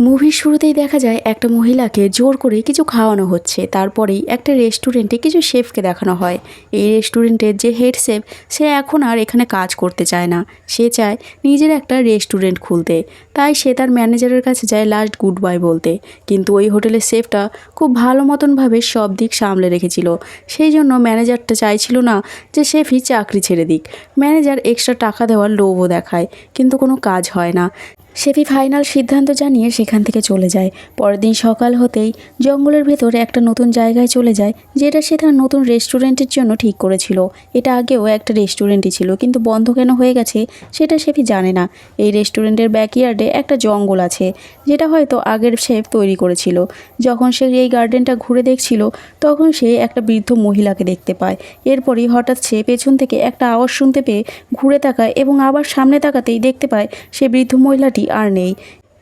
মুভির শুরুতেই দেখা যায় একটা মহিলাকে জোর করে কিছু খাওয়ানো হচ্ছে। তারপরেই একটা রেস্টুরেন্টে কিছু শেফকে দেখানো হয়। এই রেস্টুরেন্টের যে হেড শেফ, সে এখন আর এখানে কাজ করতে চায় না। সে চায় নিজের একটা রেস্টুরেন্ট খুলতে। তাই সে তার ম্যানেজারের কাছে যায় লাস্ট গুড বাই বলতে। কিন্তু ওই হোটেলের শেফটা খুব ভালো মতনভাবে সব দিক সামলে রেখেছিল। সেই জন্য ম্যানেজারটা চাইছিল না যে শেফই চাকরি ছেড়ে দিক। ম্যানেজার এক্সট্রা টাকা দেওয়ার লোভও দেখায়। কিন্তু কোনো কাজ হয় না। শেফি ফাইনাল সিদ্ধান্ত জানিয়ে সেখান থেকে চলে যায়। পরের দিন সকাল হতেই জঙ্গলের ভেতরে একটা নতুন জায়গায় চলে যায়, যেটা সে তার নতুন রেস্টুরেন্টের জন্য ঠিক করেছিল। এটা আগেও একটা রেস্টুরেন্টই ছিল, কিন্তু বন্ধ কেন হয়ে গেছে সেটা শেফি জানে না। এই রেস্টুরেন্টের ব্যাকইয়ার্ডে একটা জঙ্গল আছে, যেটা হয়তো আগের শেফ তৈরি করেছিল। যখন সে এই গার্ডেনটা ঘুরে দেখছিল, তখন সে একটা বৃদ্ধ মহিলাকে দেখতে পায়। এরপরই হঠাৎ সে পেছন থেকে একটা আওয়াজ শুনতে পেয়ে ঘুরে তাকায় এবং আবার সামনে তাকাতেই দেখতে পায় সে বৃদ্ধ মহিলাটি আর নেই।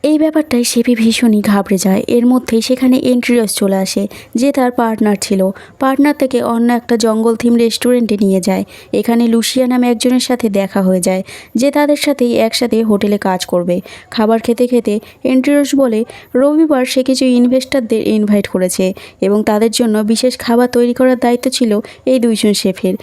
এই ব্যাপারটাই শেপি ভীষণই ঘাবড়ে যায়। এর মধ্যেই সেখানে এন্ট্রিয়াস চলে আসে, যে তার পার্টনার ছিল। পার্টনার থেকে অন্য একটা জঙ্গল থিম রেস্টুরেন্টে নিয়ে যায়। এখানে লুসিয়া নামে একজনের সাথে দেখা হয়ে যায়, যে তাদের সাথেই একসাথে হোটেলে কাজ করবে। খাবার খেতে খেতে এন্ট্রিয়াস বলে, রবিবার সে কিছু ইনভেস্টারদের ইনভাইট করেছে এবং তাদের জন্য বিশেষ খাবার তৈরি করার দায়িত্ব ছিল এই দুইজন শেফের।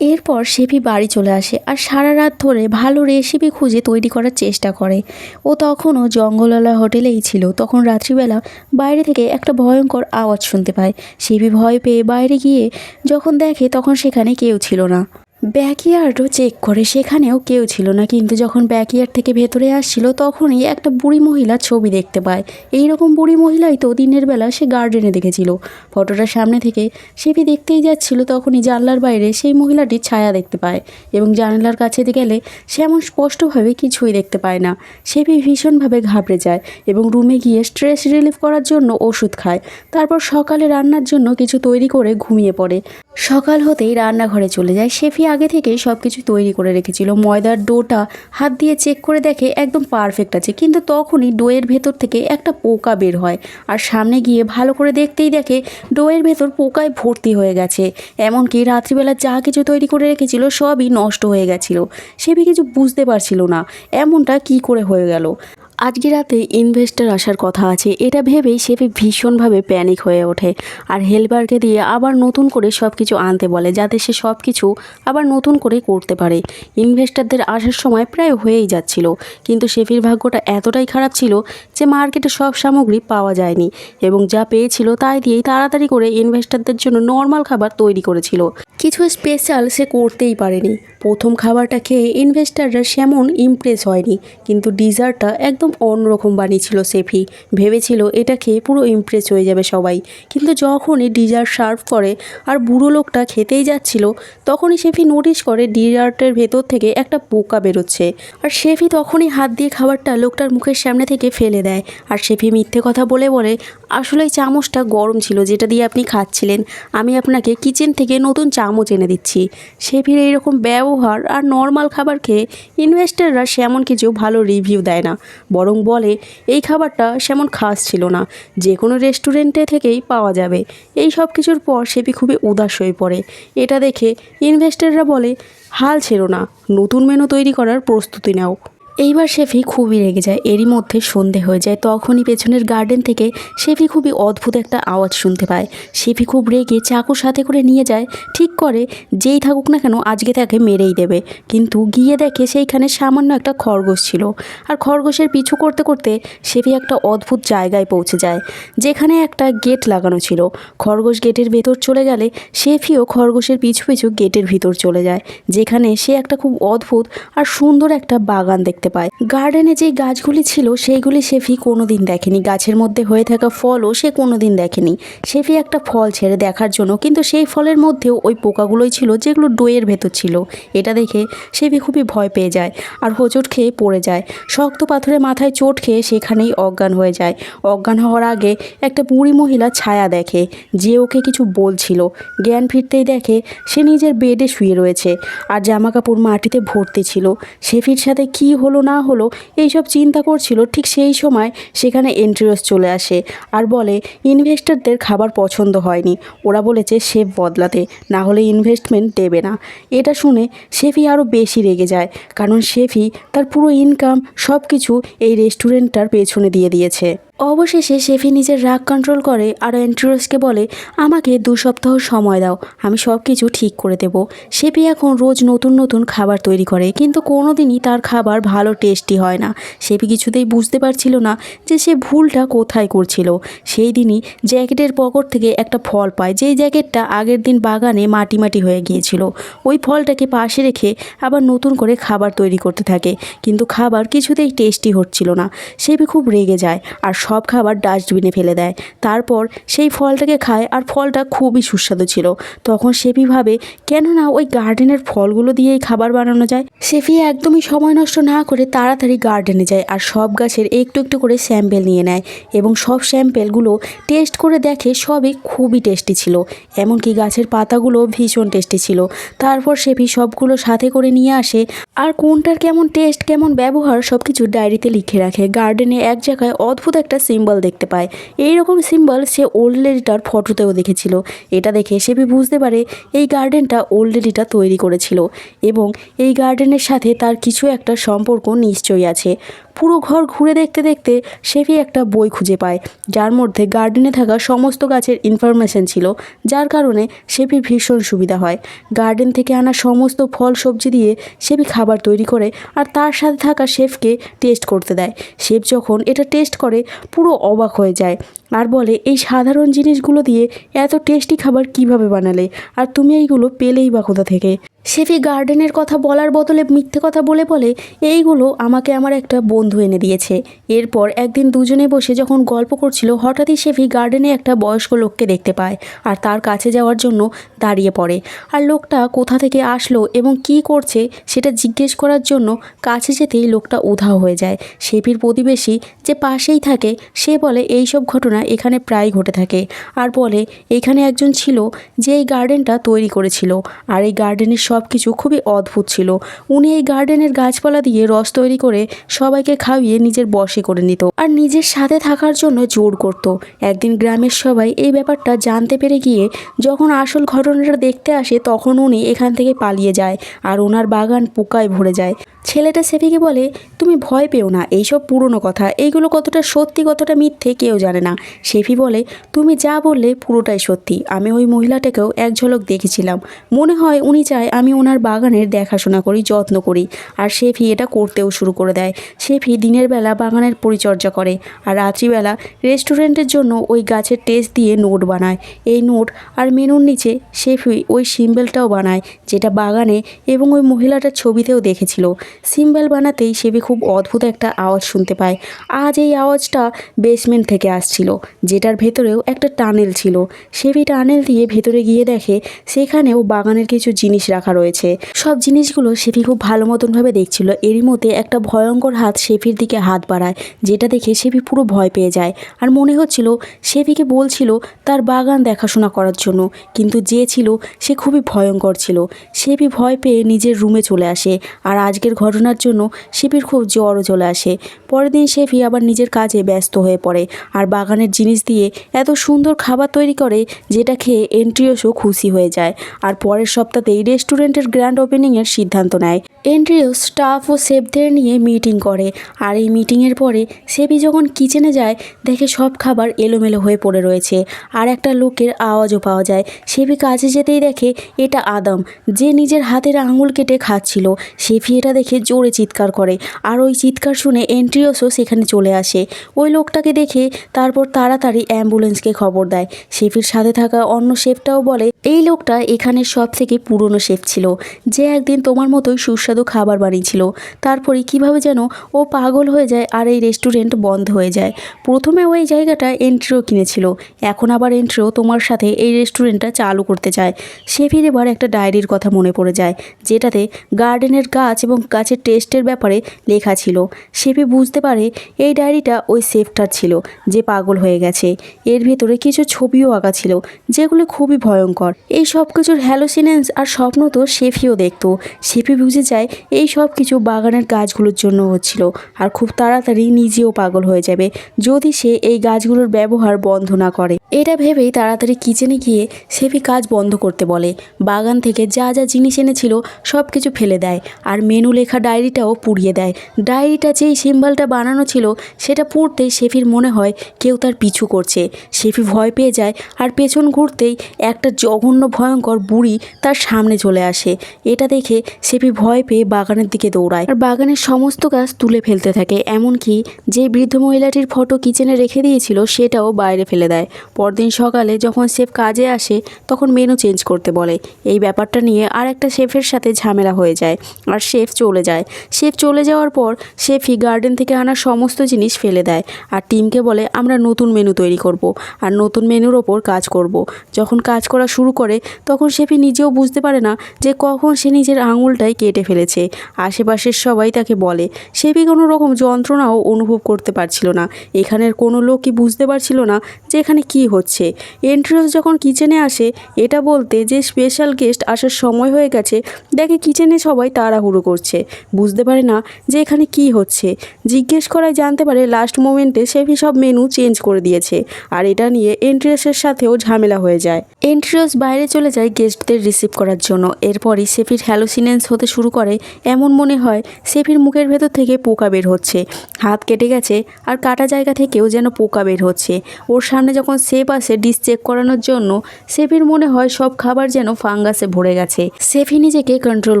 এরপর শেফি বাড়ি চলে আসে আর সারা রাত ধরে ভালো রেসিপি খুঁজে তৈরি করার চেষ্টা করে। ও তখনও জঙ্গলওয়ালা হোটেলেই ছিল। তখন রাত্রিবেলা বাইরে থেকে একটা ভয়ঙ্কর আওয়াজ শুনতে পায়। শেফি ভয় পেয়ে বাইরে গিয়ে যখন দেখে তখন সেখানে কেউ ছিল না। ব্যাকইয়ার্ডও চেক করে, সেখানেও কেউ ছিল না। কিন্তু যখন ব্যাকইয়ার্ড থেকে ভেতরে আসছিল, তখনই একটা বুড়ি মহিলার ছবি দেখতে পায়। এই রকম বুড়ি মহিলাই তো দিনের বেলা সে গার্ডেনে দেখেছিল। ফটোটার সামনে থেকে সেপি দেখতেই যাচ্ছিল, তখনই জানলার বাইরে সেই মহিলাটির ছায়া দেখতে পায় এবং জানলার কাছে গেলে সে এমন স্পষ্টভাবে কিছুই দেখতে পায় না। সেপি ভীষণভাবে ঘাবড়ে যায় এবং রুমে গিয়ে স্ট্রেস রিলিফ করার জন্য ওষুধ খায়। তারপর সকালে রান্নার জন্য কিছু তৈরি করে ঘুমিয়ে পড়ে। সকাল হতেই রান্নাঘরে চলে যায় শেফি আগে থেকেই সব কিছু তৈরি করে রেখেছিল। ময়দার ডোটা হাত দিয়ে চেক করে দেখে একদম পারফেক্ট আছে। কিন্তু তখনই ডোয়ের ভেতর থেকে একটা পোকা বের হয় আর সামনে গিয়ে ভালো করে দেখতেই দেখে ডোয়ের ভেতর পোকায় ভর্তি হয়ে গেছে। এমনকি রাত্রিবেলা যা কিছু তৈরি করে রেখেছিল সবই নষ্ট হয়ে গেছিল। শেফি কিছু বুঝতে পারছিল না। এমনটা কি করে হয়ে গেল? আজকে রাতে ইনভেস্টার আসার কথা আছে। এটা ভেবেই শেফি ভীষণভাবে প্যানিক হয়ে ওঠে। আর হেলবারকে দিয়ে আবার নতুন করে সব কিছু আনতে বলে, যাতে সে সব কিছু আবার নতুন করে করতে পারে। ইনভেস্টারদের আসার সময় প্রায় হয়েই যাচ্ছিল। কিন্তু শেফির ভাগ্যটা এতটাই খারাপ ছিল যে মার্কেটে সব সামগ্রী পাওয়া যায়নি। এবং যা পেয়েছিল তাই দিয়েই তাড়াতাড়ি করে ইনভেস্টারদের জন্য নর্মাল খাবার তৈরি করেছিল। কিছু স্পেশাল সে করতেই পারেনি। প্রথম খাবারটা খেয়ে ইনভেস্টাররা সেমন ইমপ্রেস হয়নি, কিন্তু ডিজার্টটা একদম অন্যরকম বানিয়েছিল সেফি। ভেবেছিল এটা খেয়ে পুরো ইমপ্রেস হয়ে যাবে সবাই। কিন্তু যখনই ডিজার্ট সার্ভ করে আর বুড়ো লোকটা খেতেই যাচ্ছিল, তখনই সেফি নোটিশ করে ডিজার্টের ভেতর থেকে একটা পোকা বেরোচ্ছে। আর সেফি তখনই হাত দিয়ে খাবারটা লোকটার মুখের সামনে থেকে ফেলে দেয়। আর সেফি মিথ্যে কথা বলে বলে আসলে চামচটা গরম ছিল, যেটা দিয়ে আপনি খাচ্ছিলেন। আমি আপনাকে কিচেন থেকে নতুন চামচ এনে দিচ্ছি। শেফির এইরকম ব্যবহার আর নর্মাল খাবার খেয়ে ইনভেস্টাররা সেমন কিছু ভালো রিভিউ দেয় না। বরং বলে, এই খাবারটা সেমন খাস ছিল না। যে কোনো রেস্টুরেন্টে থেকেই পাওয়া যাবে। এই সব কিছুর পর শেফি খুবই উদাস হয়ে পড়ে। এটা দেখে ইনভেস্টাররা বলে, হাল ছেড়ো না। নতুন মেনু তৈরি করার প্রস্তুতি নাও। এইবার শেফি খুবই রেগে যায়, এরই মধ্যে সন্ধে হয়ে যায়। তখনই পেছনের গার্ডেন থেকে শেফি খুবই অদ্ভুত একটা আওয়াজ শুনতে পায়। শেফি খুব রেগে চাকু সাথে করে নিয়ে যায়, ঠিক করে যেই থাকুক না কেন আজকে তাকে মেরেই দেবে। কিন্তু গিয়ে দেখে সেইখানে সামান্য একটা খরগোশ ছিল। আর খরগোশের পিছু করতে করতে শেফি একটা অদ্ভুত জায়গায় পৌঁছে যায়, যেখানে একটা গেট লাগানো ছিল। খরগোশ গেটের ভেতর চলে গেলে শেফিও খরগোশের পিছু পিছু গেটের ভিতর চলে যায়, যেখানে সে একটা খুব অদ্ভুত আর সুন্দর একটা বাগান দেখতে পায়। গার্ডেনে যে গাছগুলি ছিল, সেইগুলি শেফি কোনোদিন দেখেনি। গাছের মধ্যে হয়ে থাকা ফলও সে কোনোদিন দেখেনি। শেফি একটা ফল ছেড়ে দেখার জন্য, কিন্তু সেই ফলের মধ্যেও ওই পোকাগুলোই ছিল যেগুলো ডোয়ের ভেতর ছিল। এটা দেখে শেফি খুবই ভয় পেয়ে যায় আর হোঁচট খেয়ে পড়ে যায়। শক্ত পাথরে মাথায় চোট খেয়ে সেখানেই অজ্ঞান হয়ে যায়। অজ্ঞান হওয়ার আগে একটা বুড়ি মহিলা ছায়া দেখে, যে ওকে কিছু বলছিল। জ্ঞান ফিরতেই দেখে সে নিজের বেডে শুয়ে রয়েছে আর জামা কাপড় মাটিতে ভর্তি ছিল। শেফির সাথে কি হলো না হলো এইসব চিন্তা করছিল, ঠিক সেই সময় সেখানে এন্ট্রিওস চলে আসে আর বলে, ইনভেস্টরদের খাবার পছন্দ হয়নি। ওরা বলেছে, শেফ বদলাতে, না হলে ইনভেস্টমেন্ট দেবে না। এটা শুনে শেফি আরও বেশি রেগে যায়, কারণ শেফি তার পুরো ইনকাম সব কিছু এই রেস্টুরেন্টটার পেছনে দিয়ে দিয়েছে। অবশেষে শেফি নিজের রাগ কন্ট্রোল করে আর অ্যান্ট্রোসকে বলে, আমাকে দু সপ্তাহ সময় দাও, আমি সব কিছু ঠিক করে দেব। শেফি এখন রোজ নতুন নতুন খাবার তৈরি করে, কিন্তু কোনো দিনই তার খাবার ভালো টেস্টি হয় না। শেফি কিছুতেই বুঝতে পারছিল না যে সে ভুলটা কোথায় করছিল। সেই দিনই জ্যাকেটের পকেট থেকে একটা ফল পায়, যেই জ্যাকেটটা আগের দিন বাগানে মাটি মাটি হয়ে গিয়েছিল। ওই ফলটাকে পাশে রেখে আবার নতুন করে খাবার তৈরি করতে থাকে, কিন্তু খাবার কিছুতেই টেস্টি হচ্ছিল না। শেফি খুব রেগে যায় আর সব খাবার ডাস্টবিনে ফেলে দেয়। তারপর সেই ফলটাকে খায় আর ফলটা খুবই সুস্বাদু ছিল। তখন শেফি ভাবে, কেননা ওই গার্ডেনের ফলগুলো দিয়েই খাবার বানানো যায়? শেফি একদমই সময় নষ্ট না করে তাড়াতাড়ি গার্ডেনে যায় আর সব গাছের একটু একটু করে স্যাম্পেল নিয়ে নেয় এবং সব স্যাম্পেলগুলো টেস্ট করে দেখে সবই খুবই টেস্টি ছিল। এমনকি গাছের পাতাগুলো ভীষণ টেস্টি ছিল। তারপর শেফি সবগুলো সাথে করে নিয়ে আসে আর কোনটার কেমন টেস্ট, কেমন ব্যবহার সব কিছু ডায়েরিতে লিখে রাখে। গার্ডেনে এক জায়গায় অদ্ভুত একটা সিম্বল দেখতে পায়। এই রকম সিম্বল সে ওল্ড লেডিটার ফটোতেও দেখেছিল। এটা দেখে শেফি বুঝতে পারে এই গার্ডেনটা ওল্ড লেডিটা তৈরি করেছিল এবং এই গার্ডেনের সাথে তার কিছু একটা সম্পর্ক নিশ্চয়ই আছে। পুরো ঘর ঘুরে দেখতে দেখতে শেফি একটা বই খুঁজে পায়। যার মধ্যে গার্ডেনে থাকা সমস্ত গাছের ইনফরমেশন ছিল, যার কারণে শেফির ভীষণ সুবিধা হয়। গার্ডেন থেকে আনা সমস্ত ফল, সবজি দিয়ে শেফি খাবার তৈরি করে আর তার সাথে থাকা শেফকে টেস্ট করতে দেয়। শেফ যখন এটা টেস্ট করে পুরো অবাক হয়ে যায়। আর বলে, এই সাধারণ জিনিসগুলো দিয়ে এত টেস্টি খাবার কীভাবে বানালে? আর তুমি এইগুলো পেলেই বা কোথা থেকে? শেফি গার্ডেনের কথা বলার বদলে মিথ্যে কথা বলে বলে, এইগুলো আমাকে আমার একটা বন্ধু এনে দিয়েছে। এরপর একদিন দুজনে বসে যখন গল্প করছিল, হঠাৎই শেফি গার্ডেনে একটা বয়স্ক লোককে দেখতে পায় আর তার কাছে যাওয়ার জন্য দাঁড়িয়ে পড়ে। আর লোকটা কোথা থেকে আসলো এবং কি করছে সেটা জিজ্ঞেস করার জন্য কাছে যেতেই লোকটা উধাও হয়ে যায়। শেফির প্রতিবেশী যে পাশেই থাকে, সে বলে এই সব ঘটনা এখানে প্রায় ঘটে থাকে। আর বলে, এখানে একজন ছিল যে এই গার্ডেনটা তৈরি করেছিল। আর এই গার্ডেনের সব কিছু খুবই অদ্ভুত ছিল। উনি এই গার্ডেনের গাছপালা দিয়ে রস তৈরি করে সবাইকে খাইয়ে নিজের বশে করে নিত। আর নিজের সাথে থাকার জন্য জোর করত। একদিন গ্রামের সবাই এই ব্যাপারটা জানতে পেরে গিয়ে যখন আসল ঘটনাটা দেখতে আসে, তখন উনি এখান থেকে পালিয়ে যায়। আর ওনার বাগান পোকায় ভরে যায়। ছেলেটা সেফিকে বলে, তুমি ভয় পেও না, এইসব পুরনো কথা। এইগুলো কতটা সত্যি, কতটা মিথ্যে কেউ জানে না। সেফি বলে, তুমি যা বললে পুরোটাই সত্যি। আমি ওই মহিলাটাকেও এক ঝলক দেখেছিলাম। মনে হয় উনি চায় আমি ওনার বাগানের দেখাশোনা করি, যত্ন করি। আর শেফি এটা করতেও শুরু করে দেয়। শেফি দিনের বেলা বাগানের পরিচর্যা করে আর রাত্রিবেলা রেস্টুরেন্টের জন্য ওই গাছের টেস্ট দিয়ে নোট বানায়। এই নোট আর মেনুর নিচে শেফি ওই সিম্বলটাও বানায়, যেটা বাগানে এবং ওই মহিলাটার ছবিতেও দেখেছিল। সিম্বল বানাতেই শেফি খুব অদ্ভুত একটা আওয়াজ শুনতে পায়। আজ এই আওয়াজটা বেসমেন্ট থেকে আসছিল, যেটার ভেতরেও একটা টানেল ছিল। শেফি টানেল দিয়ে ভেতরে গিয়ে দেখে সেখানেও বাগানের কিছু জিনিস রাখা রয়েছে। সব জিনিসগুলো শেফি খুব ভালো মতনভাবে দেখছিল। এরই মধ্যে একটা ভয়ঙ্কর হাত সেফির দিকে হাত বাড়ায়, যেটা দেখে শেফি পুরো ভয় পেয়ে যায়। আর মনে হচ্ছিল শেফিকে বলছিল তার বাগান দেখাশোনা করার জন্য, কিন্তু যে ছিল সে খুবই ভয়ঙ্কর ছিল। শেফি ভয় পেয়ে নিজের রুমে চলে আসে। আর আজকের ঘটনার জন্য শেফির খুব জ্বরও চলে আসে। পরের দিন শেফি আবার নিজের কাজে ব্যস্ত হয়ে পড়ে আর বাগানের জিনিস দিয়ে এত সুন্দর খাবার তৈরি করে যেটা খেয়ে এন্ট্রিওসও খুশি হয়ে যায় আর পরের সপ্তাহতেই রেস্টুরেন্টের গ্র্যান্ড ওপেনিংয়ের সিদ্ধান্ত নেয়। এন্ট্রিও স্টাফ ও শেফদের নিয়ে মিটিং করে আর এই মিটিংয়ের পরে শেফি যখন কিচেনে যায় দেখে সব খাবার এলোমেলো হয়ে পড়ে রয়েছে আর একটা লোকের আওয়াজও পাওয়া যায়। শেফি কাজে যেতেই দেখে এটা আদম, যে নিজের হাতের আঙুল কেটে খাচ্ছিল। শেফি এটা দেখে জোরে চিৎকার করে। আর ওই চিৎকার শুনে এন্ট্রিওসও সেখানে চলে আসে। ওই লোকটাকে দেখে তারপর তাড়াতাড়ি অ্যাম্বুলেন্সকে খবর দেয়। শেফির সাথে থাকা অন্য শেফটাও বলে, এই লোকটা এখানের সব থেকে পুরনো শেফ ছিল। যে একদিন তোমার মতোই সুস্বাদু খাবার বানিয়েছিল। তারপরে কীভাবে যেন ও পাগল হয়ে যায় আর এই রেস্টুরেন্ট বন্ধ হয়ে যায়। প্রথমে ওই জায়গাটা এন্ট্রিও কিনেছিল। এখন আবার এন্ট্রিও তোমার সাথে এই রেস্টুরেন্টটা চালু করতে চায়। শেফির এবার একটা ডায়েরির কথা মনে পড়ে যায়, যেটাতে গার্ডেনের গাছ এবং গাছের টেস্টের ব্যাপারে লেখা ছিল। শেফি বুঝতে পারে এই ডায়েরিটা ওই সেফটার ছিল, যে পাগল হয়ে গেছে। এর ভেতরে কিছু ছবিও আঁকা ছিল, যেগুলো খুবই ভয়ঙ্কর। এই সব কিছুর হ্যালোসিনেন্স আর স্বপ্ন তো শেফিও দেখতো। শেফি বুঝে যায় এই সব কিছু বাগানের গাছগুলোর জন্য হচ্ছিল, আর খুব তাড়াতাড়ি নিজেও পাগল হয়ে যাবে, যদি সে এই গাছগুলোর ব্যবহার বন্ধ না করে। এটা ভেবেই তাড়াতাড়ি কিচেনে গিয়ে শেফি কাজ বন্ধ করতে বলে। বাগান থেকে যা যা জিনিস এনেছিল সব কিছু ফেলে দেয় আর মেনু লেখা ডায়েরিটাও পুড়িয়ে দেয়। ডায়েরিটা যেই সিম্বলটা বানানো ছিল সেটা পড়তেই শেফির মনে হয় কেউ তার পিছু করছে। শেফি ভয় পেয়ে যায় আর পেছন ঘুরতেই একটা জঘন্য ভয়ঙ্কর বুড়ি তার সামনে চলে আসে। এটা দেখে শেফি ভয় পেয়ে বাগানের দিকে দৌড়ায় আর বাগানের সমস্ত গাছ তুলে ফেলতে থাকে। এমনকি যে বৃদ্ধ মহিলাটির ফটো কিচেনে রেখে দিয়েছিল সেটাও বাইরে ফেলে দেয়। পরদিন সকালে যখন শেফ কাজে আসে, তখন মেনু চেঞ্জ করতে বলে। এই ব্যাপারটা নিয়ে আর একটা শেফের সাথে ঝামেলা হয়ে যায় আর শেফ চলে যায়। শেফ চলে যাওয়ার পর শেফই গার্ডেন থেকে আনা সমস্ত জিনিস ফেলে দেয় আর টিমকে বলে, আমরা নতুন মেনু তৈরি করব আর নতুন মেনুর ওপর কাজ করব। যখন কাজ করা শুরু করে, তখন শেফি নিজেও বুঝতে পারে না যে কখন সে নিজের আঙুলটাই কেটে ফেলেছে। আশেপাশের সবাই তাকে বলে শেফি কোনো রকম যন্ত্রণাও অনুভব করতে পারছিল না। এখানের কোনো লোকই বুঝতে পারছিল না যে এখানে কি হচ্ছে। এন্ট্রিওস যখন কিচেনে আসে, এটা বলতে যে স্পেশাল গেস্ট আসার সময় হয়ে গেছে, দেখে কিচেনে সবাই তাড়াহুড়ো করছে। বুঝতে পারে না যে এখানে কি হচ্ছে। জিজ্ঞেস করায় জানতে পারে লাস্ট মোমেন্টে শেফি সব মেনু চেঞ্জ করে দিয়েছে, আর এটা নিয়ে এন্ট্রিয়াসের সাথেও ঝামেলা হয়ে যায়। এন্ট্রিয়াস বাইরে চলে যায় গেস্টদের রিসিভ করার জন্য। এরপরই সেফির হ্যালোসিনেন্স হতে শুরু করে, এমন মনে হয় সেফির মুখের ভেতর থেকে পোকা বের হচ্ছে। হাত কেটে গেছে, আর কাটা জায়গা থেকেও যেন পোকা বের হচ্ছে। ওর সামনে যখন সেফ আসে ডিশ চেক করানোর জন্য সেফির মনে হয় সব খাবার যেন ফাঙ্গাসে ভরে গেছে। সেফি নিজেকে কন্ট্রোল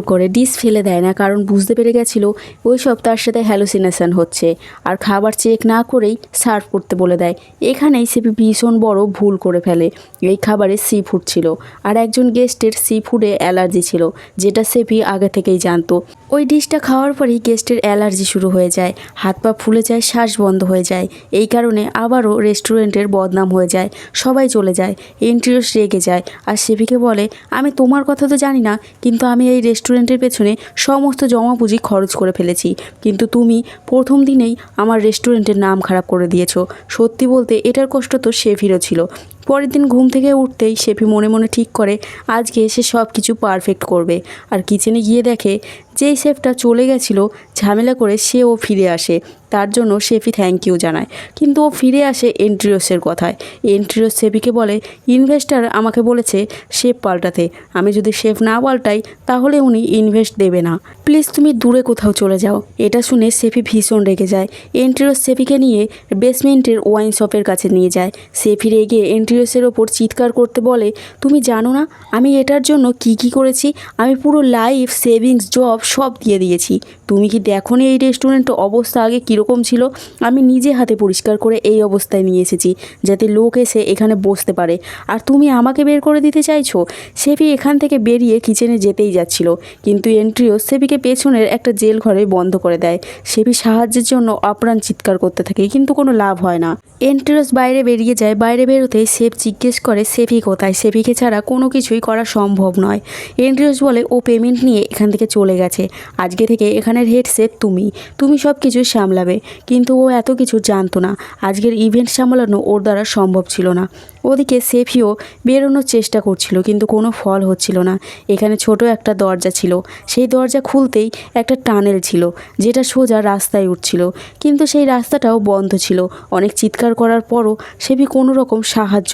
করে, ডিশ ফেলে দেয় না, কারণ বুঝতে পেরে গেছিল ওই সব তার সাথে হ্যালুসিনেশন হচ্ছে। আর খাবার চেক না করেই সার্ভ করতে বলে দেয়। এখানেই সেফি ভীষণ বড় ভুল করে ফেলে। এই খাবারে সি ফুড ছিল। আর একজন গেস্টের সি ফুডে অ্যালার্জি ছিল, যেটা সেফি আগে থেকেই জানতো। ওই ডিশটা খাওয়ার পরেই গেস্টের অ্যালার্জি শুরু হয়ে যায়। হাত পা ফুলে যায়, শ্বাস বন্ধ হয়ে যায়। এই কারণে আবারও রেস্টুরেন্টের বদনাম হয়ে যায়। সবাই চলে যায় এন্ট্রিওস রেগে যায়। আর সেভিকে বলে, আমি তোমার কথা তো জানি না, কিন্তু আমি এই রেস্টুরেন্টের পেছনে সমস্ত জমা পুঁজি খরচ করে ফেলেছি। কিন্তু তুমি প্রথম দিনেই আমার রেস্টুরেন্টের নাম খারাপ করে দিয়েছ। সত্যি বলতে, এটার কষ্ট তো শেফিরও ছিল। পরের দিন ঘুম থেকে উঠতেই শেফি মনে মনে ঠিক করে, আজকে সে সব কিছু পারফেক্ট করবে। আর কিচেনে গিয়ে দেখে, যেই শেফটা চলে গেছিল, ঝামেলা করে সেও ফিরে আসে। তার জন্য শেফি থ্যাংক ইউ জানায়। কিন্তু ও ফিরে আসে এন্ট্রিওসের কথায়। এন্ট্রিওস শেফিকে বলে ইনভেস্টার আমাকে বলেছে শেফ পাল্টাতে। আমি যদি শেফ না পাল্টাই, তাহলে উনি ইনভেস্ট দেবে না। প্লিজ তুমি দূরে কোথাও চলে যাও। এটা শুনে সেফি ভীষণ রেগে যায়। এন্ট্রিওস সেফিকে নিয়ে বেসমেন্টের ওয়াইন শপের কাছে নিয়ে যায়। সেফি রেগে এন্ট্রিওসের ওপর চিৎকার করতে বলে, তুমি জানো না, আমি এটার জন্য কি কি করেছি? আমি পুরো লাইফ সেভিংস জব সব দিয়ে দিয়েছি। তুমি কি দেখো নি এই রেস্টুরেন্টের অবস্থা আগে কীরকম ছিল? আমি নিজে হাতে পরিষ্কার করে এই অবস্থায় নিয়ে এসেছি, যাতে লোক এসে এখানে বসতে পারে। আর তুমি আমাকে বের করে দিতে চাইছো? সেফি এখান থেকে বেরিয়ে কিচেনে যেতেই যাচ্ছিল, কিন্তু এন্ট্রিও সেফিকে পেছনের একটা জেল ঘরে বন্ধ করে দেয়। সেফি সাহায্যের জন্য অপ্রাণ চিৎকার করতে থাকে, কিন্তু কোনো লাভ হয় না। এন্ট্রিওস বাইরে বেরিয়ে যায়, বাইরে বেরোতে সেফ জিজ্ঞেস করে সেফি কোথায়? সেফিকে ছাড়া কোনো কিছুই করা সম্ভব নয়। এন্ট্রিওস বলে, ও পেমেন্ট নিয়ে এখান থেকে চলে গেছে। আজকে থেকে এখানের হেড সেফ তুমি। তুমি সব কিছু সামলাবে। কিন্তু ও এত কিছু জানতো না। আজকের ইভেন্ট সামলানো ওর দ্বারা সম্ভব ছিল না। ওদিকে সেফিও বেরোনোর চেষ্টা করছিল, কিন্তু কোনো ফল হচ্ছিল না। এখানে ছোট একটা দরজা ছিল। সেই দরজা খুলতেই একটা টানেল ছিল, যেটা সোজা রাস্তায় উঠছিল। কিন্তু সেই রাস্তাটাও বন্ধ ছিল। অনেক চিৎকার করার পরও সেফি কোনো রকম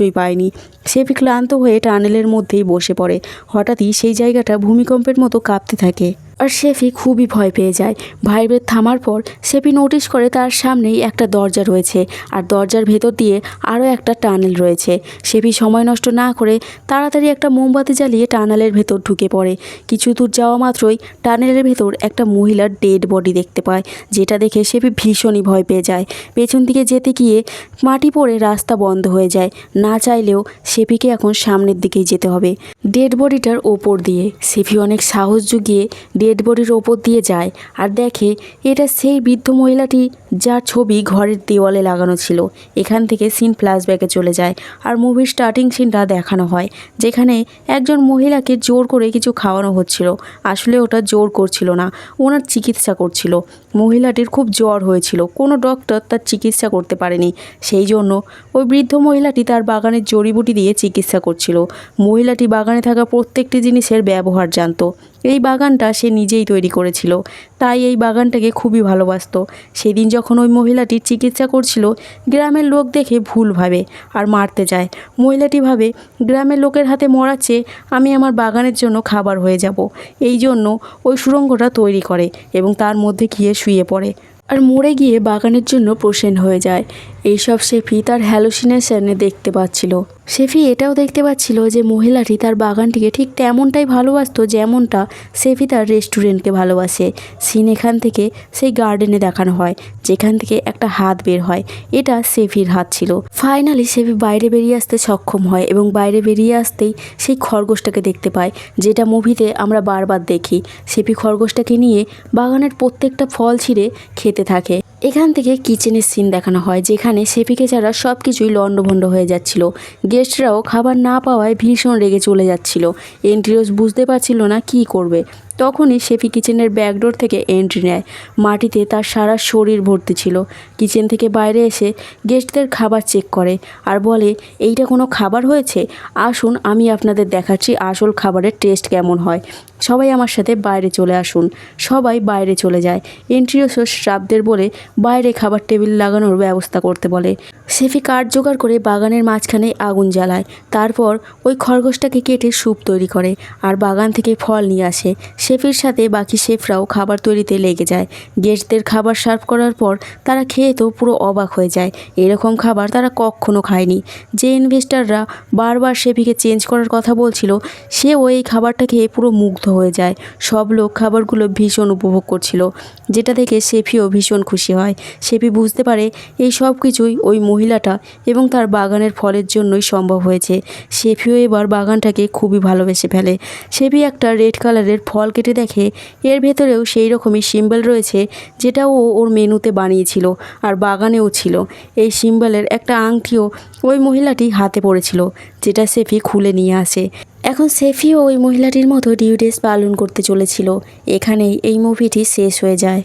সাহায্যই পায়নি। সে ক্লান্ত হয়ে টানেলের মধ্যেই বসে পড়ে। হঠাৎই সেই জায়গাটা ভূমিকম্পের মতো কাঁপতে থাকে। আর শেফি খুবই ভয় পেয়ে যায়। ভাইব্রেট থামার পর শেফি নোটিশ করে তার সামনেই একটা দরজা রয়েছে আর দরজার ভেতর দিয়ে আরও একটা টানেল রয়েছে। শেফি সময় নষ্ট না করে তাড়াতাড়ি একটা মোমবাতি জ্বালিয়ে টানেলের ভেতর ঢুকে পড়ে। কিছু দূর যাওয়া মাত্রই টানেলের ভেতর একটা মহিলার ডেড বডি দেখতে পায়, যেটা দেখে শেফি ভীষণই ভয় পেয়ে যায়। পেছন দিকে যেতে গিয়ে মাটি পড়ে রাস্তা বন্ধ হয়ে যায়। না চাইলেও শেফিকে এখন সামনের দিকেই যেতে হবে। ডেড বডিটার ওপর দিয়ে শেফি অনেক সাহস জুগিয়ে ডেড বডির ওপর দিয়ে যায় আর দেখে এটা সেই বৃদ্ধ মহিলাটি যার ছবি ঘরের দেওয়ালে লাগানো ছিল। এখান থেকে সিন ফ্ল্যাশব্যাকে চলে যায় আর মুভির স্টার্টিং সিনটা দেখানো হয়, যেখানে একজন মহিলাকে জোর করে কিছু খাওয়ানো হচ্ছিল। আসলে ওটা জোর করছিল না, ওনার চিকিৎসা করছিল। মহিলাটির খুব জ্বর হয়েছিল, কোনো ডক্টর তার চিকিৎসা করতে পারেনি। সেই জন্য ওই বৃদ্ধ মহিলাটি তার বাগানের জড়িবুটি দিয়ে চিকিৎসা করছিল। মহিলাটি বাগানে থাকা প্রত্যেকটি জিনিসের ব্যবহার জানতো। এই বাগানটা সে নিজেই তৈরি করেছিল। তাই এই বাগানটাকে খুবই ভালোবাসতো। সেদিন যখন ওই মহিলাটির চিকিৎসা করছিল, গ্রামের লোক দেখে ভুল ভাবে আর মারতে যায় মহিলাটি ভাবে, গ্রামের লোকের হাতে মরাচ্ছে আমি আমার বাগানের জন্য খাবার হয়ে যাব। এই জন্য ওই সুরঙ্গটা তৈরি করে এবং তার মধ্যে গিয়ে শুয়ে পড়ে। আর মরে গিয়ে বাগানের জন্য প্রসেন হয়ে যায়। এইসব শেফি তার হ্যালোসিনেশনে দেখতে পাচ্ছিল। শেফি এটাও দেখতে পাচ্ছিল যে মহিলাটি তার বাগানটিকে ঠিক তেমনটাই ভালোবাসতো যেমনটা শেফি তার রেস্টুরেন্টকে ভালোবাসে। সিন এখান থেকে সেই গার্ডেনে দেখানো হয়, যেখান থেকে একটা হাত বের হয়। এটা শেফির হাত ছিল। ফাইনালি শেফি বাইরে বেরিয়ে আসতে সক্ষম হয় এবং বাইরে বেরিয়ে আসতেই সেই খরগোশটাকে দেখতে পায়, যেটা মুভিতে আমরা বারবার দেখি। শেফি খরগোশটাকে নিয়ে বাগানের প্রত্যেকটা ফল ছিঁড়ে খেতে থাকে। এখান থেকে কিচেনের সিন দেখানো হয়, যেখানে সেপিকে ছাড়া সব কিছুই লণ্ডভণ্ড হয়ে যাচ্ছিল। গেস্টরাও খাবার না পাওয়ায় ভীষণ রেগে চলে যাচ্ছিল। এন্ট্রিওস বুঝতে পারছিল না কি করবে। তখনই শেফি কিচেনের ব্যাকডোর থেকে এন্ট্রি নেয়। মাটিতে তার সারা শরীর ভর্তি ছিল। কিচেন থেকে বাইরে এসে গেস্টদের খাবার চেক করে আর বলে, এইটা কোনো খাবার হয়েছে? আসুন, আমি আপনাদের দেখাচ্ছি আসল খাবারের টেস্ট কেমন হয়। সবাই আমার সাথে বাইরে চলে আসুন। সবাই বাইরে চলে যায়। এন্ট্রিওসও স্টাফদের বলে, বাইরে খাবার টেবিল লাগানোর ব্যবস্থা করতে বলে। শেফি কাঠ জোগাড় করে বাগানের মাঝখানে আগুন জ্বালায়। তারপর ওই খরগোশটাকে কেটে স্যুপ তৈরি করে আর বাগান থেকে ফল নিয়ে আসে। শেফির সাথে বাকি শেফরাও খাবার তৈরিতে লেগে যায়। গেস্টদের খাবার সার্ভ করার পর তারা খেয়ে তো পুরো অবাক হয়ে যায়। এরকম খাবার তারা কখনো খায়নি। যে ইনভেস্টাররা বারবার শেফিকে চেঞ্জ করার কথা বলছিল সে ওই খাবারটা খেয়ে পুরো মুগ্ধ হয়ে যায়। সব লোক খাবারগুলো ভীষণ উপভোগ করছিল, যেটা দেখে শেফিও ভীষণ খুশি হয়। শেফি বুঝতে পারে এই সব কিছুই ওই মহিলাটা এবং তার বাগানের ফলের জন্যই সম্ভব হয়েছে। শেফিও এবার বাগানটাকে খুবই ভালোবেসে ফেলে। শেফি একটা রেড কালারের ফল কেটে দেখে এর ভেতরেও সেই রকমই সিম্বল রয়েছে যেটা ও ওর মেনুতে বানিয়েছিল আর বাগানেও ছিল। এই সিম্বলের একটা আংটিও ওই মহিলাটি হাতে পড়েছিল, যেটা সেফি খুলে নিয়ে আসে। এখন সেফিও ওই মহিলাটির মতো ডিউ ডেস পালন করতে চলেছিল। এখানেই এই মুভিটি শেষ হয়ে যায়।